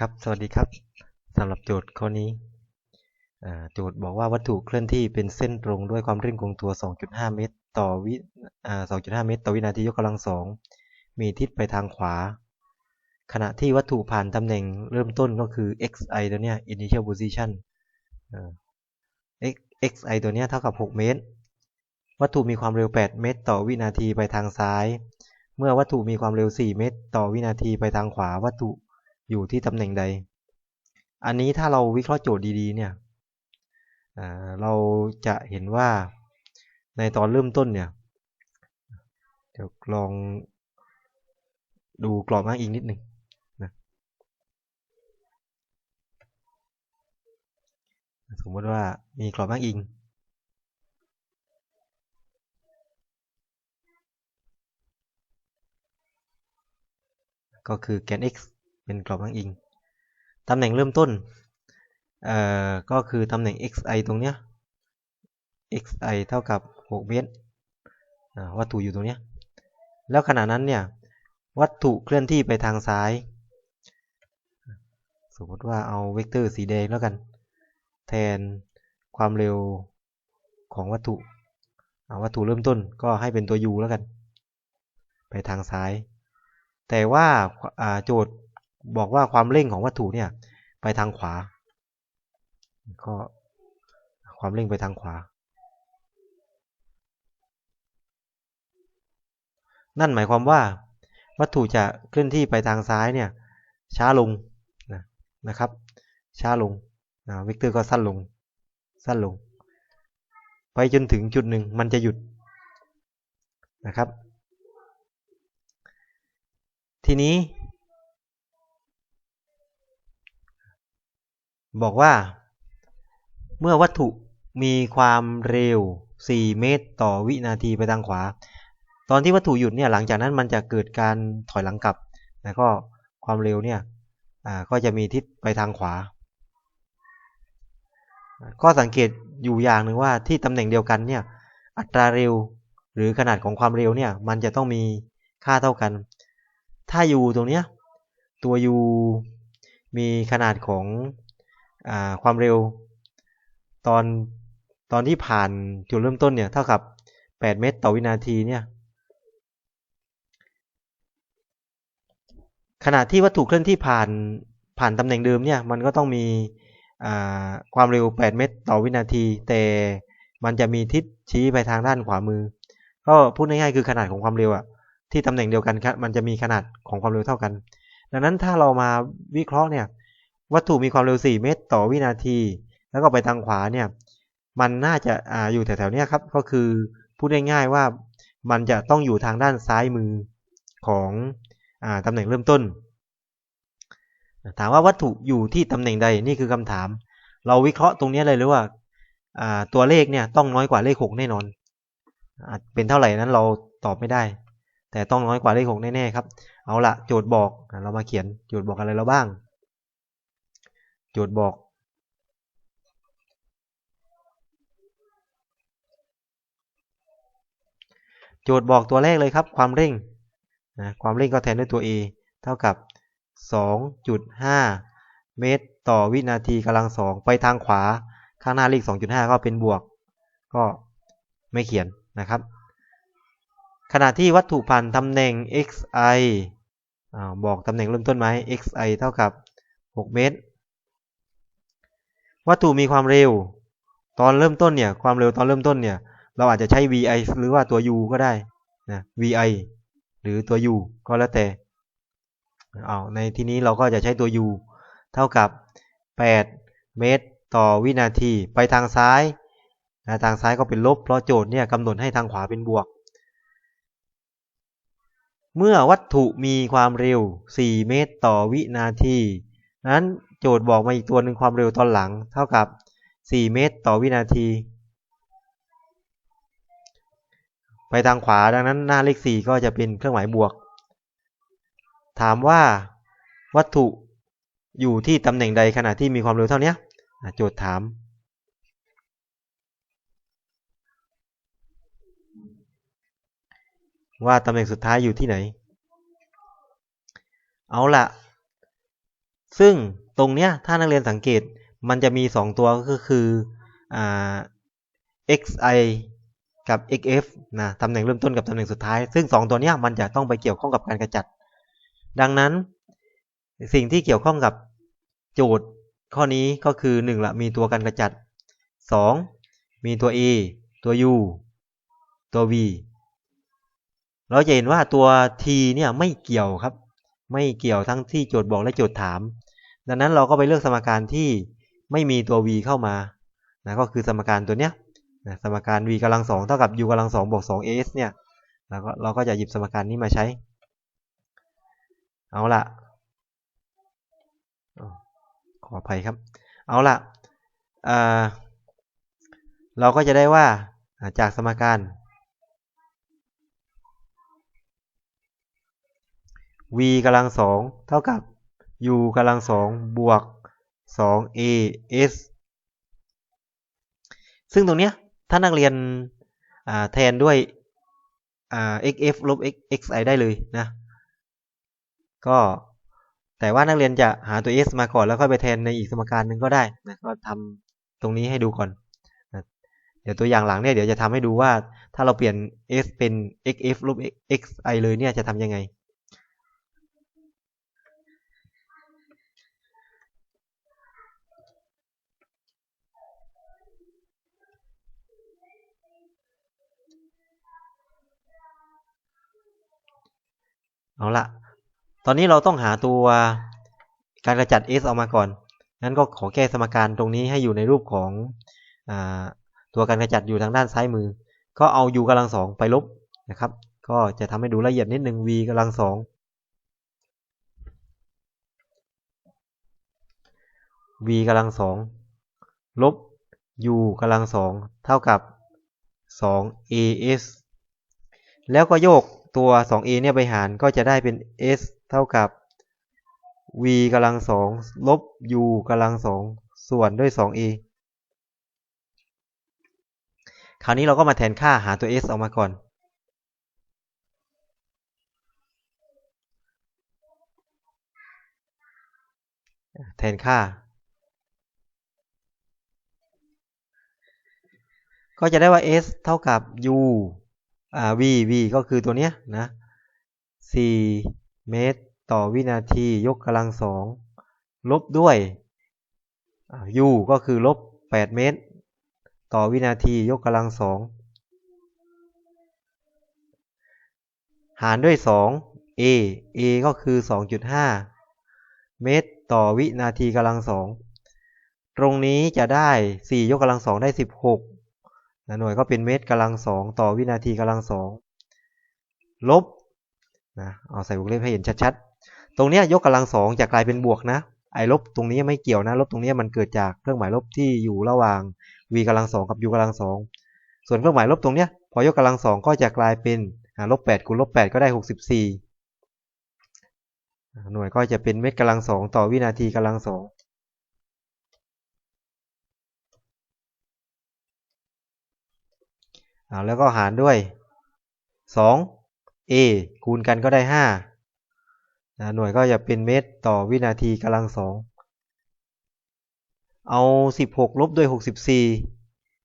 ครับ สวัสดีครับสำหรับโจทย์ข้อนี้ โจทย์บอกว่าวัตถุเคลื่อนที่เป็นเส้นตรงด้วยความเร่งคงตัว 2.5 เมตร ต่อวิ2.5 เมตร ต่อวินาทียกกำลังสอง มีทิศไปทางขวา ขณะที่วัตถุผ่านตำแหน่งเริ่มต้นก็คือ xi ตัวเนี้ย initial position xi ตัวเนี้ยเท่ากับ 6 เมตร วัตถุมีความเร็ว 8 เมตร ต่อวินาทีไปทางซ้าย เมื่อวัตถุมีความเร็ว 4 เมตร ต่อวินาทีไปทางขวา วัตถุ อยู่ที่ตำแหน่งใด อันนี้ถ้าเราวิเคราะห์โจทย์ดีๆเนี่ยเราจะเห็นว่าในตอนเริ่มต้นเนี่ยเดี๋ยวลองดูกรอบอ้างอิงนิดหนึ่งนะสมมติว่ามีกรอบอ้างอิงก็คือแกน x เป็นกรอบอ้างอิงตำแหน่งเริ่มต้นเอ่อก็คือตำแหน่ง xi ตรงเนี้ย xi เท่ากับ 6 เมตรวัตถุอยู่ตรงเนี้ยแล้วขณะนั้นเนี่ยวัตถุเคลื่อนที่ไปทางซ้าย สมมติว่าเอาเวกเตอร์สีแดงแล้วกัน แทนความเร็วของวัตถุวัตถุเริ่มต้นก็ให้เป็นตัว u แล้วกัน ไปทางซ้าย แต่ว่าโจทย์ บอกว่าความเร่งของวัตถุเนี่ย ไปทางขวาก็ความเร่งไปทางขวา นั่นหมายความว่า วัตถุจะเคลื่อนที่ไปทางซ้ายเนี่ย ช้าลงนะนะครับ ช้าลงนะวิกเตอร์ก็สั้นลง สั้นลง ไปจนถึงจุดหนึ่งมันจะหยุดนะครับ ทีนี้ บอกว่า เมื่อวัตถุมีความเร็ว 4 เมตรต่อวินาทีไปทางขวา ตอนที่วัตถุหยุดเนี่ยหลังจากนั้นมันจะเกิดการถอยหลังกลับแล้วก็ความเร็วเนี่ยก็จะมีทิศไปทางขวา ก็สังเกตอยู่อย่างหนึ่งว่าที่ตำแหน่งเดียวกันเนี่ยอัตราเร็วหรือขนาดของความเร็วเนี่ยมันจะต้องมีค่าเท่ากัน ถ้า u ตรงเนี้ยตัว u มีขนาดของ ความเร็ว ตอนตอนที่ผ่านจุดเริ่มต้นเนี่ยเท่ากับ 8 เมตรต่อวินาทีเนี่ยขณะที่วัตถุเคลื่อนที่ผ่านผ่านตำแหน่งเดิมเนี่ยมันก็ต้องมีความเร็ว 8 เมตรต่อวินาที แต่มันจะมีทิศชี้ไปทางด้านขวามือ ก็พูดง่ายๆคือขนาดของความเร็วอะที่ตำแหน่งเดียวกันมันจะมีขนาดของความเร็วเท่ากัน ดังนั้นถ้าเรามาวิเคราะห์เนี่ย วัตถุมีความเร็ว 4 เมตรต่อวินาที แล้วก็ไปทางขวาเนี่ยมันน่าจะออยู่แถวๆนี้ครับก็คือพูดง่ายๆว่ามันจะต้องอยู่ทางด้านซ้ายมือของอตำแหน่งเริ่มต้น ถามว่าวัตถุอยู่ที่ตำแหน่งใดนี่คือคำถาม เราวิเคราะห์ตรงนี้เลยหรือว่าตัวเลขเนี่ยต้องน้อยกว่าเลข6แน่นอนเป็นเท่าไหร่นั้นเราตอบไม่ได้ แต่ต้องน้อยกว่าเลข6แน่ๆครับ เอาละโจทย์บอกเรามาเขียนโจทย์บอกอะไรเราบ้าง โจทย์บอก โจทย์บอกตัวแรกเลยครับ ความเร่งนะความเร่งก็แทนด้วยตัว a เท่ากับ 2.5 เมตรต่อวินาทีกำลังสองไปทางขวา ข้างหน้าเลข2.5 ก็เป็นบวก ก็ไม่เขียนนะครับ ขณะที่วัตถุผ่านตำแหน่ง xi บอกตำแหน่งเริ่มต้นไหม xi เท่ากับ 6 เมตร วัตถุมีความเร็ว ตอนเริ่มต้นเนี่ย ความเร็วตอนเริ่มต้นเนี่ย เราอาจจะใช้ vi หรือว่าตัว u ก็ได้นะ vi หรือตัว u ก็แล้วแต่เอาในที่นี้เราก็จะใช้ตัว u เท่ากับ 8 เมตรต่อวินาทีไปทางซ้ายนะทางซ้ายก็เป็นลบ เพราะโจทย์เนี่ยกำหนดให้ทางขวาเป็นบวก เมื่อวัตถุมีความเร็ว 4 เมตรต่อวินาทีนั้น โจทย์บอกมาอีกตัวหนึ่งความเร็วตอนหลัง เท่ากับ 4 เมตรต่อวินาที ไปทางขวาดังนั้นหน้าเลข 4 ก็จะเป็นเครื่องหมายบวก ถามว่าวัตถุอยู่ที่ตำแหน่งใดขณะที่มีความเร็วเท่านี้โจทย์ถาม ว่าตำแหน่งสุดท้ายอยู่ที่ไหน เอาละซึ่ง ตรงเนี้ยถ้านักเรียนสังเกตมันจะมี 2 ตัวก็คืออ่า xi กับ xf นะตำแหน่งเริ่มต้นกับตำแหน่งสุดท้าย ซึ่ง 2 ตัวเนี้ยมันจะต้องไปเกี่ยวข้องกับการกระจัด ดังนั้นสิ่งที่เกี่ยวข้องกับโจทย์ข้อนี้ก็คือ1ละมีตัวการกระจัด 2 มีตัว a ตัว u ตัว v เราจะเห็นว่าตัว t เนี่ยไม่เกี่ยวครับ ไม่เกี่ยวทั้งที่โจทย์บอกและโจทย์ถาม ดังนั้นเราก็ไปเลือกสมการที่ไม่มีตัว v เข้ามานะก็คือสมการตัวเนี้ยนะสมการ v กำลังสองเท่ากับ u กำลังสองบวกสอง as เนี่ยเราก็เราก็จะหยิบสมการนี้มาใช้ เอาละขออภัยครับ เอาละเราก็จะได้ว่าจากสมการ v กำลังสองเท่ากับ u กำลังสองบวก2 a s ซึ่งตรงเนี้ยถ้านักเรียนแทนด้วย xf ลบ xi ได้เลยนะ ก็แต่ว่านักเรียนจะหาตัว s มาก่อนแล้วค่อยไปแทนในอีกสมการหนึ่งก็ได้นะก็ทำตรงนี้ให้ดูก่อนนะเดี๋ยวตัวอย่างหลังเนี่ยเดี๋ยวจะทำให้ดูว่าถ้าเราเปลี่ยน s เป็น xf ลบ xi เลยเนี่ยจะทำยังไง เอาละตอนนี้เราต้องหาตัวการกระจัด s ออกมาก่อน งั้นก็ขอแก้สมการตรงนี้ให้อยู่ในรูปของอตัวการกระจัดอยู่ทางด้านซ้ายมือ ก็เอา u กำลังสองไปลบนะครับ ก็จะทำให้ดูละเอียดนิดนึง v กำลังสอง v กำลังสองลบ u กำลังสองเท่ากับ 2as แล้วก็โยกตัว 2a เนี่ยไปหารก็จะได้เป็น s เท่ากับ v กำลังสองลบ u กำลังสองส่วนด้วย 2a คราวนี้เราก็มาแทนค่าหาตัว s ออกมาก่อน แทนค่า ก็จะได้ว่า s เท่ากับ u อ่า v v ก็คือตัวเนี้ยนะ 4 เมตรต่อวินาทียกกำลังสองลบด้วย u ก็คือลบ 8 เมตร ต่อวินาทียกกำลังสองหารด้วย 2 a a ก็คือ 2.5 เมตรต่อวินาทีกำลังสองตรงนี้จะได้ 4 ยกกำลังสองได้ 16 นะหน่วยก็เป็นเมตรกำลังสองต่อวินาทีกำลังสองลบนะเอาใส่วงเล็บให้เห็นชัดๆ ตรงนี้ยกกำลังสองจะกลายเป็นบวกนะ ไอ้ลบตรงนี้ไม่เกี่ยวนะ ลบตรงนี้มันเกิดจากเครื่องหมายลบที่อยู่ระหว่าง v กำลังสองกับ u กำลังสองส่วนเครื่องหมายลบตรงนี้พอยกกำลังสองก็จะกลายเป็นลบแปดคูณลบแปดก็ได้หกสิบสี่หน่วยก็จะเป็นเมตรกำลังสองต่อวินาทีกำลังสอง แล้วก็หารด้วย 2 a คูณกันก็ได้5นะหน่วยก็จะเป็นเมตรต่อวินาทีกำลังสองเอา 16 ลบด้วย 64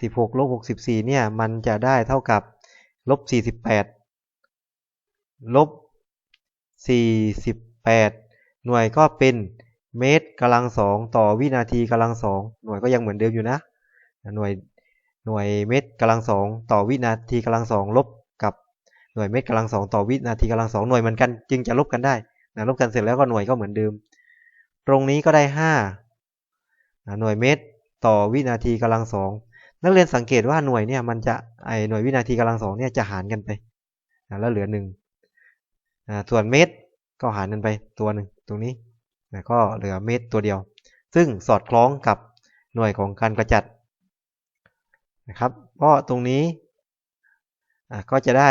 16 ลบ 64 เนี่ย มันจะได้เท่ากับลบ 48 ลบ 48 หน่วยก็เป็นเมตรกำลังสองต่อวินาทีกำลังสองหน่วยก็ยังเหมือนเดิมอยู่นะ หน่วย หน่วยเมตรกำลังสองต่อวินาทีกำลังสองลบกับหน่วยเมตรกำลังสองต่อวินาทีกำลังสองหน่วยเหมือนกัน จึงจะลบกันได้นะลบกันเสร็จแล้วก็หน่วยก็เหมือนเดิม ตรงนี้ก็ได้ห้าหน่วยเมตรต่อวินาทีกำลังสองนักเรียนสังเกตว่าหน่วยเนี่ยมันจะไอหน่วยวินาทีกำลังสองเนี่ยจะหารกันไปนะแล้วเหลือหนึ่งส่วนเมตรก็หารกันไปตัวหนึ่งตรงนี้นะก็เหลือเมตรตัวเดียว ซึ่งสอดคล้องกับหน่วยของการกระจัด นะครับเพราะตรงนี้ก็จะได้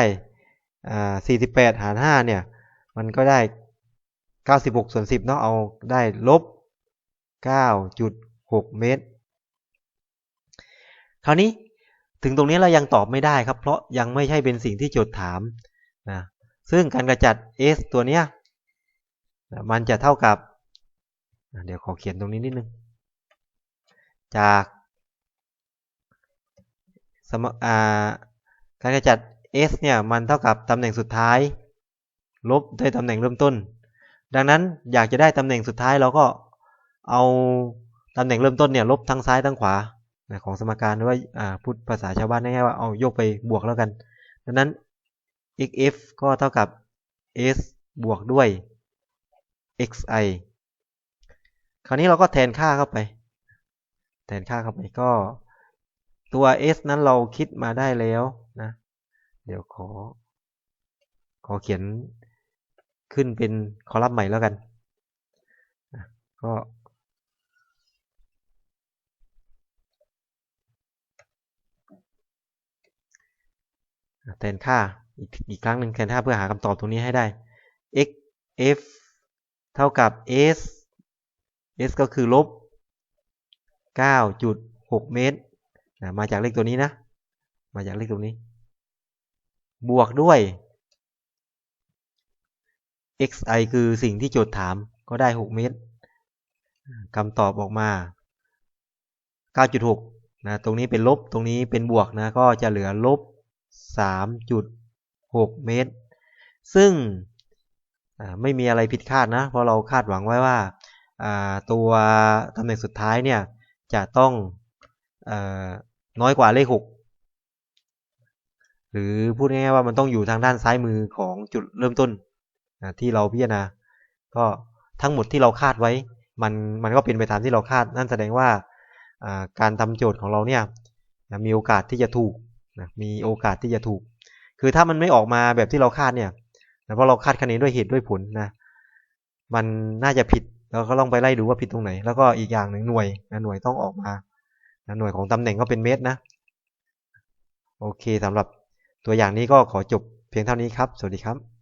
48 หาร 5 เนี่ย มันก็ได้ 96 ส่วน 10 เนาะ เอาได้ลบ 9.6 เมตร คราวนี้ถึงตรงนี้เรายังตอบไม่ได้ครับ เพราะยังไม่ใช่เป็นสิ่งที่โจทย์ถามนะ ซึ่งการกระจัด s ตัวเนี้ย มันจะเท่ากับ เดี๋ยวขอเขียนตรงนี้นิดนึง จาก สมการกระจัด s เนี่ยมันเท่ากับตำแหน่งสุดท้าย ลบด้วยตำแหน่งเริ่มต้น ดังนั้นอยากจะได้ตำแหน่งสุดท้ายเราก็เอาตำแหน่งเริ่มต้นเนี่ยลบทั้งซ้ายทั้งขวาของสมการหรือว่าอ่าพูดภาษาชาวบ้านง่ายๆว่าเอายกไปบวกแล้วกัน ดังนั้น xf ก็เท่ากับ s บวกด้วย xi คราวนี้เราก็แทนค่าเข้าไป แทนค่าเข้าไปก็ ตัว s นั้นเราคิดมาได้แล้วนะ เดี๋ยวขอ ขอเขียนขึ้นเป็นคอลัมน์ใหม่แล้วกันนะก็แทนค่าอีกอีกครั้งหนึ่งแทนค่าเพื่อหาคำตอบตรงนี้ให้ได้ x f เท่ากับ s s ก็คือลบ 9.6 เมตร นะมาจากเลขตัวนี้นะ มาจากเลขตัวนี้ บวกด้วย xi คือสิ่งที่โจทย์ถามก็ได้ 6 เมตรคำตอบออกมา 9.6 นะ ตรงนี้เป็นลบ ตรงนี้เป็นบวกนะ ก็จะเหลือลบ 3.6 เมตร ซึ่งไม่มีอะไรผิดคาดนะ เพราะเราคาดหวังไว้ว่า ตัวตำแหน่งสุดท้ายเนี่ย จะต้องอ น้อยกว่าเลข6หรือพูดง่ายๆว่ามันต้องอยู่ทางด้านซ้ายมือของจุดเริ่มต้นที่เราพิจารณา ก็ทั้งหมดที่เราคาดไว้ มันมันก็เป็นไปตามที่เราคาด นั่นแสดงว่าการทำโจทย์ของเราเนี่ยมีโอกาสที่จะถูกมีโอกาสที่จะถูก คือถ้ามันไม่ออกมาแบบที่เราคาดเนี่ยเพราะเราคาดคะเนด้วยเหตุด้วยผลนะมันน่าจะผิดเราก็ลองไปไล่ดูว่าผิดตรงไหน แล้วก็อีกอย่างหนึ่งหน่วยหน่วยต้องออกมา หน่วยของตำแหน่งก็เป็นเมตรนะ โอเคสำหรับตัวอย่างนี้ก็ขอจบเพียงเท่านี้ครับ สวัสดีครับ